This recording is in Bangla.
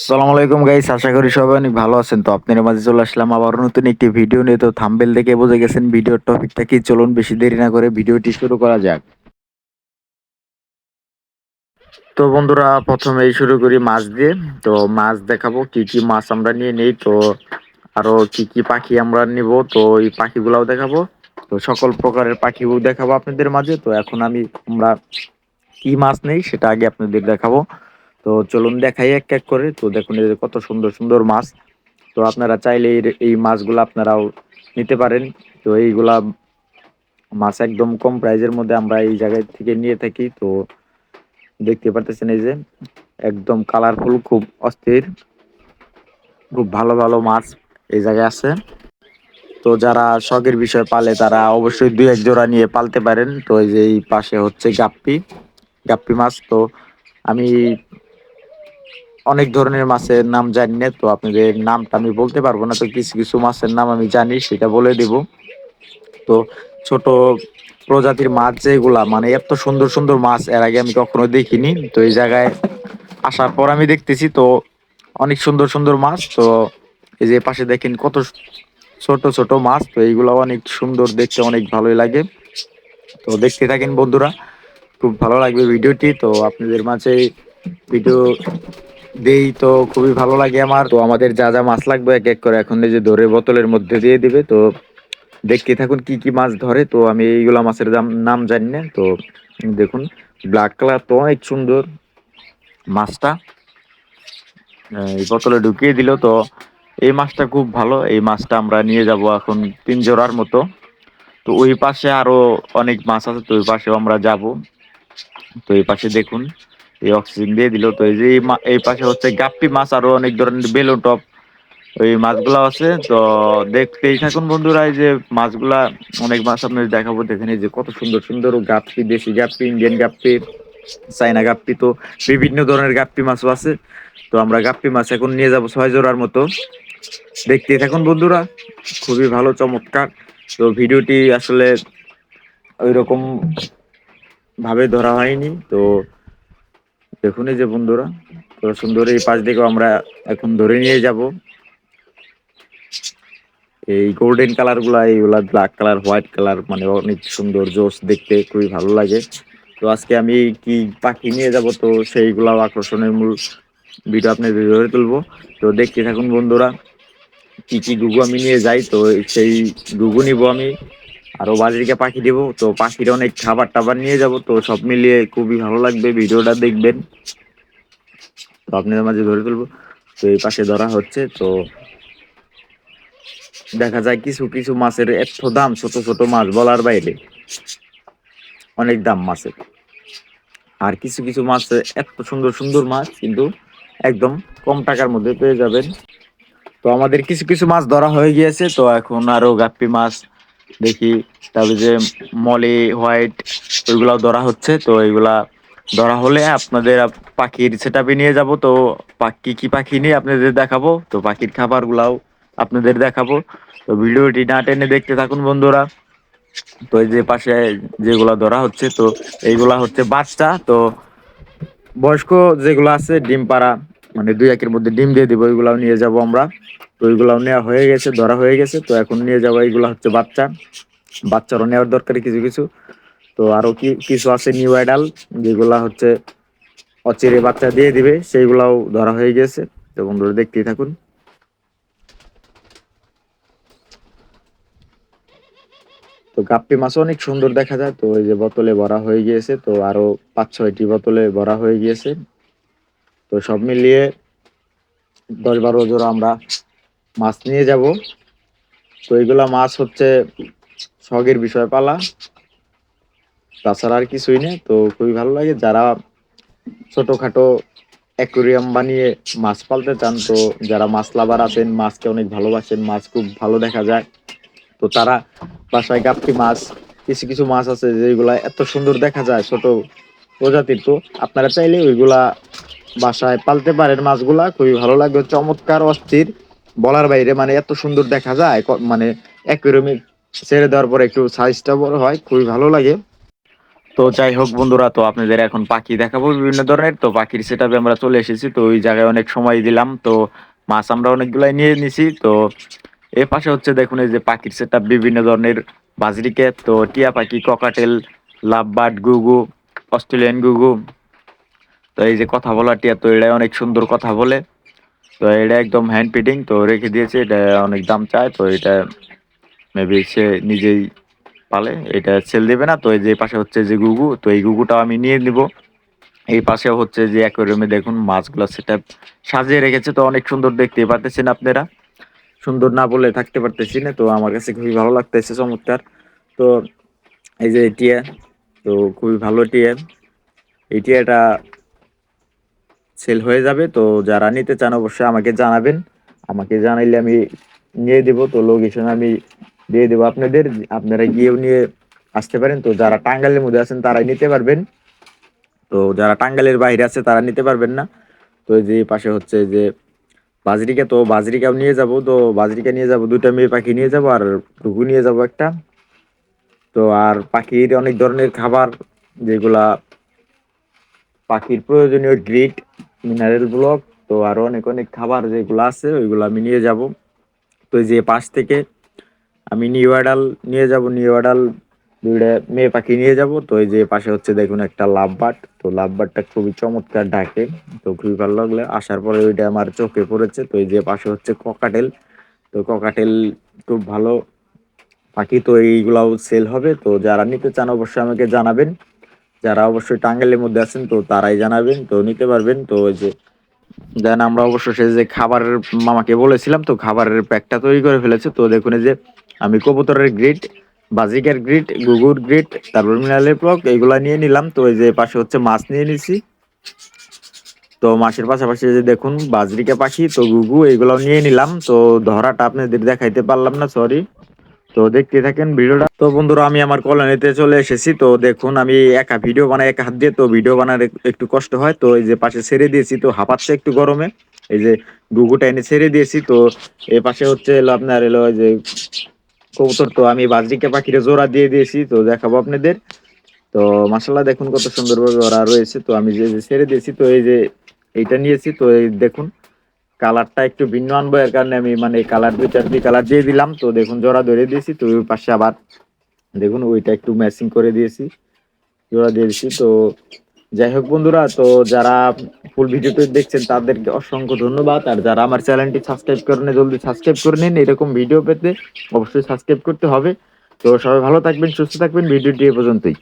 সালাম আলাইকুম গাইস, আশা করি সবাই অনেক ভালো আছেন। তো আপনার মাঝে চলে আসলাম আবার নতুন একটি ভিডিও নিয়ে। তো থাম্বেল দেখে বুঝে গেছেন ভিডিওর টপিকটা কি, চলুন বেশি দেরি না করে ভিডিওটি শুরু করা যাক। তো বন্ধুরা, প্রথমেই শুরু করি মাছ দিয়ে। তো মাছ দেখাবো, কি কি মাছ আমরা নিয়ে নেই, তো আরও কি কি পাখি আমরা নিব, তো এই পাখিগুলাও দেখাবো। তো সকল প্রকারের পাখিও দেখাবো আপনাদের মাঝে। তো এখন আমি আমরা কি মাছ নেই, সেটা আগে আপনাদের দেখাবো। তো চলুন দেখাই এক এক করে। তো দেখুন এই যে কত সুন্দর সুন্দর মাছ। তো আপনারা চাইলে এই- মাছগুলো আপনারাও নিতে পারেন। তো এইগুলা মাছ একদম কম প্রাইজের মধ্যে আমরা এই জায়গায় থেকে নিয়ে থাকি। তো দেখতে পারতেছেন এই যে একদম কালারফুল খুব অস্থির, খুব ভালো ভালো মাছ এই জায়গায় আছে। তো যারা শখের বিষয় পালে তারা অবশ্যই দুই এক জোড়া নিয়ে পালতে পারেন। তো এই যে এই পাশে হচ্ছে গাপ্পি গাপ্পি মাছ। তো আমি অনেক ধরনের মাছের নাম জানি না তো আপনাদের নামটা আমি বলতে পারব না, তো কিছু কিছু মাছের নাম আমি জানি, সেটা বলে দেব। তো ছোট প্রজাতির মাছ যেগুলা মানে এত সুন্দর সুন্দর মাছ এর আগে আমি কখনো দেখিনি, তো এই জায়গায় আসার পর আমি দেখতেছি, তো অনেক সুন্দর সুন্দর মাছ, তো এই যে পাশে দেখেন কত ছোট ছোট মাছ, তো এইগুলো অনেক সুন্দর, দেখতে অনেক ভালোই লাগে। তো দেখতে থাকেন বন্ধুরা, খুব ভালো লাগবে ভিডিওটি, তো আপনাদের মাঝে ভিডিও দেই তো খুবই ভালো লাগে আমার। তো আমাদের যা যা মাছ লাগবে এক এক করে এখন এই যে ধরে বোতলের মধ্যে দিয়ে দিবে, তো দেখতে থাকুন কি কি মাছ ধরে। তো আমি এইগুলা মাছের দাম, নাম জানি না, তো দেখুন ব্ল্যাক কালার তো অনেক সুন্দর মাছটা। এই বোতলে ঢুকিয়ে দিল, তো এই মাছটা খুব ভালো। এই মাছটা আমরা নিয়ে যাব এখন তিন জোড়ার মতো। তো ওই পাশে আরও অনেক মাছ আছে, তো ওই পাশেও আমরা যাব। তো এই পাশে দেখুন এই অক্সিজেন দিয়ে দিল। তো এই যে এই পাশে হচ্ছে গাপ্পি মাছ আরও অনেক ধরনের বেলুন টপ, ওই মাছগুলো আছে। তো দেখতেই থাকুন বন্ধুরা, এই যে মাছগুলা, অনেক মাছ আপনাদের দেখাবো। দেখেন এই যে কত সুন্দর সুন্দর গাপ্পি, দেশি গাপ্পি, ইন্ডিয়ান গাপ্পি চাইনা গাপ্পি, তো বিভিন্ন ধরনের গাপ্পি মাছও আছে। তো আমরা গাপ্পি মাছ এখন নিয়ে যাব ছয় জোড়ার মতো। দেখতেই থাকুন বন্ধুরা, খুবই ভালো, চমৎকার। তো ভিডিওটি আসলে ওই রকম ভাবে ধরা হয়নি। তো দেখুন এই যে বন্ধুরা, তো সুন্দর এই পাশ দিকেও আমরা এখন ধরে নিয়ে যাব। এই গোল্ডেন কালারগুলা, এইগুলা ব্ল্যাক কালার হোয়াইট কালার মানে অনেক সুন্দর জোস দেখতে খুবই ভালো লাগে। তো আজকে আমি কি পাখি নিয়ে যাব, তো সেইগুলা আকর্ষণের মূল ভিডিও আপনাদের ধরে তুলবো। তো দেখতে থাকুন বন্ধুরা, কি কি গুগু আমি নিয়ে যাই, তো সেই গুগু নিব আমি। আরও বাজিকে পাখি দিব, তো পাখির অনেক খাবার টাবার নিয়ে যাব, তো সব মিলিয়ে খুবই ভালো লাগবে ভিডিওটা দেখবেন। তো আপনাদের মাঝে ধরে তুলবো, তো এই পাশে ধরা হচ্ছে, তো দেখা যায় কিছু কিছু মাছের এত দাম, ছোট ছোট মাছ বলার বাইরে। অনেক দাম মাছের। আর কিছু কিছু মাছ এত সুন্দর সুন্দর মাছ, কিন্তু একদম কম টাকার মধ্যে পেয়ে যাবেন। তো আমাদের কিছু কিছু মাছ ধরা হয়ে গিয়েছে, তো এখন আরও গাপ্পি মাছ দেখি তারপরে যে মলি, হোয়াইট, ওইগুলাও ধরা হচ্ছে। তো এইগুলা ধরা হলে আপনাদের পাখির সেটাপে নিয়ে যাব। তো পাখি কি পাখি নিয়ে আপনাদের দেখাবো? তো পাখির খাবারগুলাও আপনাদের দেখাবো। তো ভিডিওটি না টেনে দেখতে থাকুন বন্ধুরা। তো এই যে পাশে যেগুলা ধরা হচ্ছে, তো এইগুলা হচ্ছে বাচ্চা। তো বয়স্ক যেগুলো আছে, ডিম পাড়া মানে দুই একের মধ্যে ডিম দিয়ে দিব, ওইগুলাও নিয়ে যাব আমরা। তো ওইগুলাও নেওয়া হয়ে গেছে, ধরা হয়ে গেছে। তো এখন নিয়ে যাব এইগুলা হচ্ছে বাচ্চা। বাচ্চারও নেওয়ার দরকার কিছু কিছু। তো আরও কি, কিছু আছে নিউ আইডাল যেগুলা হচ্ছে অচিরে বাচ্চা দিয়ে দিবে, সেইগুলাও ধরা হয়ে গেছে। তো বন্ধুরা, দেখতেই থাকুন। তো গাপ্পি মাছও অনেক সুন্দর দেখা যায়। তো এই যে বোতলে ভরা হয়ে গিয়েছে, তো আরও পাঁচ, ছয়টি বোতলে ভরা হয়ে গিয়েছে। তো সব মিলিয়ে দশ বারো জোড়া আমরা মাছ নিয়ে যাব। তো এগুলা মাছ হচ্ছে শখের বিষয় পালা তাছাড়া আর কিছুই নেই। তো খুবই ভালো লাগে। যারা ছোটখাটো অ্যাকুরিয়াম বানিয়ে মাছ পালতে চান, তো যারা মাছ লাভার আছেন, মাছকে অনেক ভালোবাসেন, মাছ খুব ভালো দেখা যায়। তো তারা বাসায় গাপ্পি মাছ, কিছু কিছু মাছ আছে যেগুলা এত সুন্দর দেখা যায় ছোট প্রজাতির। তো আপনারা চাইলে ওইগুলা বাসায় পালতে পারেন মাছগুলা। খুবই ভালো লাগবে চমৎকার, অস্থির। বলার বাইরে মানে এত সুন্দর দেখা যায় মানে অ্যাকুরিয়ামে ছেড়ে দেওয়ার পরে একটু সাইজটা বড় হয়, খুবই ভালো লাগে। তো যাই হোক বন্ধুরা, তো আপনাদের এখন পাখি দেখাবো বিভিন্ন ধরনের। তো পাখির সেটাপে আমরা চলে এসেছি, তো ওই জায়গায় অনেক সময় দিলাম। তো মাছ আমরা অনেকগুলাই নিয়ে নিছি। তো এ পাশে হচ্ছে দেখুন, এই যে পাখির সেটআপ বিভিন্ন ধরনের বাজরিকে তো টিয়া পাখি ককাটেল লাভবার্ড, গুগু, অস্ট্রেলিয়ান গুগু। তো এই যে কথা বলা টিয়া তো এটা অনেক সুন্দর কথা বলে। তো এটা একদম হ্যান্ড ফিটিং তো রেখে দিয়েছে, এটা অনেক দাম চায়, তো এটা মেবি সে নিজেই পালে, এটা সেল দেবে না, তো এই যে পাশে হচ্ছে যে গুগু, তো এই গুগুটাও আমি নিয়ে নিব। এই পাশে হচ্ছে যে অ্যাকোয়ারিয়ামে দেখুন, মাছগুলো সেটা সাজিয়ে রেখেছে, তো অনেক সুন্দর দেখতে পারতেছেন আপনারা। সুন্দর না বলে থাকতে পারতেছি না, তো আমার কাছে খুবই ভালো লাগতেছে, চমৎকার। তো এই যে টিয়া, তো খুবই ভালো টিয়া। এই টিয়াটা সেল হয়ে যাবে। তো যারা নিতে চান অবশ্যই আমাকে জানাবেন। আমাকে জানাইলে আমি নিয়ে দেব। তো লোকেশন আমি দিয়ে দেবো আপনাদের। আপনারা গিয়েও নিয়ে আসতে পারেন। তো যারা টাঙ্গালের মধ্যে আছেন তারাই নিতে পারবেন। তো যারা টাঙ্গালের বাইরে আছে তারা নিতে পারবেন না। তো যে পাশে হচ্ছে যে বাজরিকা, তো বাজরিকাও নিয়ে যাব। তো বাজরিকা নিয়ে যাব দুটা মেয়ে পাখি নিয়ে যাব আর টুকু নিয়ে যাব একটা। তো আর পাখির অনেক ধরনের খাবার, যেগুলা পাখির প্রয়োজনীয় গ্রিট মিনারেল ব্লক, তো আরও অনেক অনেক খাবার যেগুলো আছে, ওইগুলো আমি নিয়ে যাব। তো যে পাশ থেকে আমি নিউ আডাল নিয়ে যাব, নিউ আডাল দুইটা মেয়ে পাখি নিয়ে যাব। তো এই যে পাশে হচ্ছে দেখুন একটা লাভ বাট তো লাভ বাটটা খুবই চমৎকার ডাকে। তো খুবই ভালো লাগলে আসার পরে ওইটা আমার চোখে পড়েছে। তো এই যে পাশে হচ্ছে ককাটেল তো ককাটেল খুব ভালো পাখি, তো এইগুলাও সেল হবে। তো যারা নিতে চান অবশ্যই আমাকে জানাবেন। যারা অবশ্যই টাঙ্গাইলের মধ্যে আছেন, তো তারাই জানাবেন, তো নিতে পারবেন। তো ওই যে, দেন আমরা অবশ্য সে যে খাবারের মামাকে বলেছিলাম, তো খাবারের প্যাকটা তৈরি করে ফেলেছে। তো দেখুন যে, আমি কবুতরের গ্রিট বাজিকার গ্রিট গুগুর গ্রিট তারপর মিনারেল ব্লক এইগুলা নিয়ে নিলাম। তো এই যে পাশে হচ্ছে মাছ নিয়ে নিছি। তো মাছের পাশাপাশি যে দেখুন, বাজরিকা পাখি, তো গুগু এইগুলাও নিয়ে নিলাম। তো ধরাটা আপনাদের দেখাইতে পারলাম না সরি তো দেখতে থাকেন ভিডিওটা। তো বন্ধুরা, আমি আমার কলোনিতে চলে এসেছি। তো দেখুন, আমি একা ভিডিও বানাই, এক হাত দিয়ে। তো ভিডিও বানার একটু কষ্ট হয়। তো এই যে পাশে ছেড়ে দিয়েছি, তো হাঁপাচ্ছে একটু গরমে। এই যে গুগুটা এনে ছেড়ে দিয়েছি। তো এই পাশে হচ্ছে এলো আপনার এলো যে কবুতর। তো আমি বাজরিকা, পাখিরে জোড়া দিয়ে দিয়েছি। তো দেখাবো আপনাদের। তো মাসাল্লাহ দেখুন কত সুন্দরভাবে ওরা রয়েছে। তো আমি যে ছেড়ে দিয়েছি, তো এই যে এইটা নিয়েছি। তো এই দেখুন কালারটা একটু ভিন্ন আনব, এর কারণে আমি মানে কালার দুই চারটি কালার দিয়ে দিলাম। তো দেখুন, জোড়া ধরে দিয়েছি, তো ওই পাশে আবার দেখুন, ওইটা একটু ম্যাচিং করে দিয়েছি, জোড়া দিয়ে দিয়েছি। তো যাই হোক বন্ধুরা, তো যারা ফুল ভিডিওটি দেখছেন, তাদেরকে অসংখ্য ধন্যবাদ। আর যারা আমার চ্যানেলটি সাবস্ক্রাইব করেন জলদি সাবস্ক্রাইব করে নিন। এরকম ভিডিও পেতে অবশ্যই সাবস্ক্রাইব করতে হবে। তো সবাই ভালো থাকবেন, সুস্থ থাকবেন। ভিডিওটি এ পর্যন্তই।